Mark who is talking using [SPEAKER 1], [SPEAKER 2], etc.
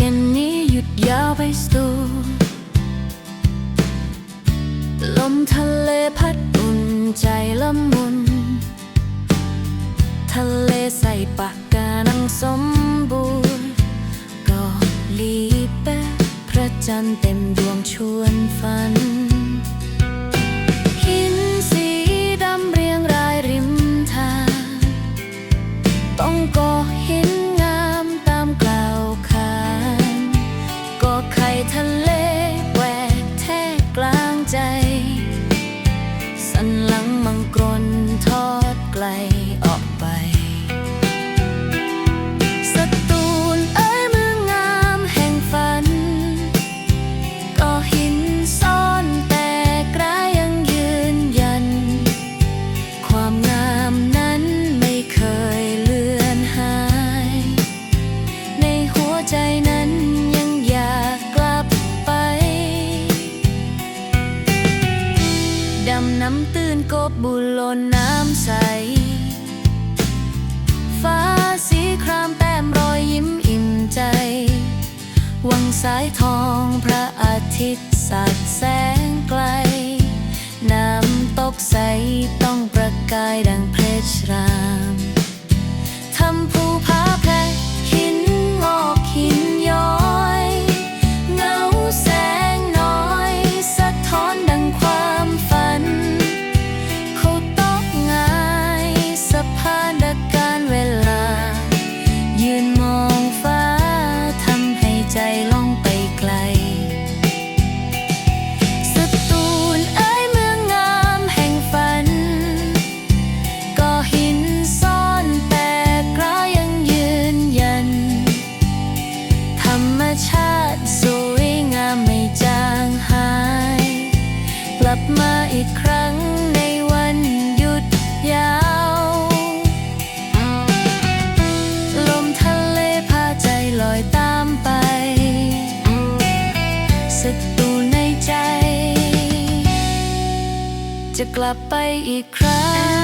[SPEAKER 1] กันนี้หยุดยาวไปสู่ลมทะเลพัดอุ่นใจละมุน ทะเลใส่ปากกานังสมบูรณ์เก็ลีแปะพระจันทร์เต็มดวงชวนฝัน น้ำตื้นกบบุโลนน้ำใส ฟ้าสีครามแต้มรอยยิ้มอิ่มใจ วังสายทองพระอาทิตย์สัดแสงไกล น้ำตกใสต้องประกายดังเพชรรา บมาอีกครั้งในวันหยุดยาว ลมทะเลพาใจลอยตามไปสตูในใจ จะกลับไปอีกครั้ง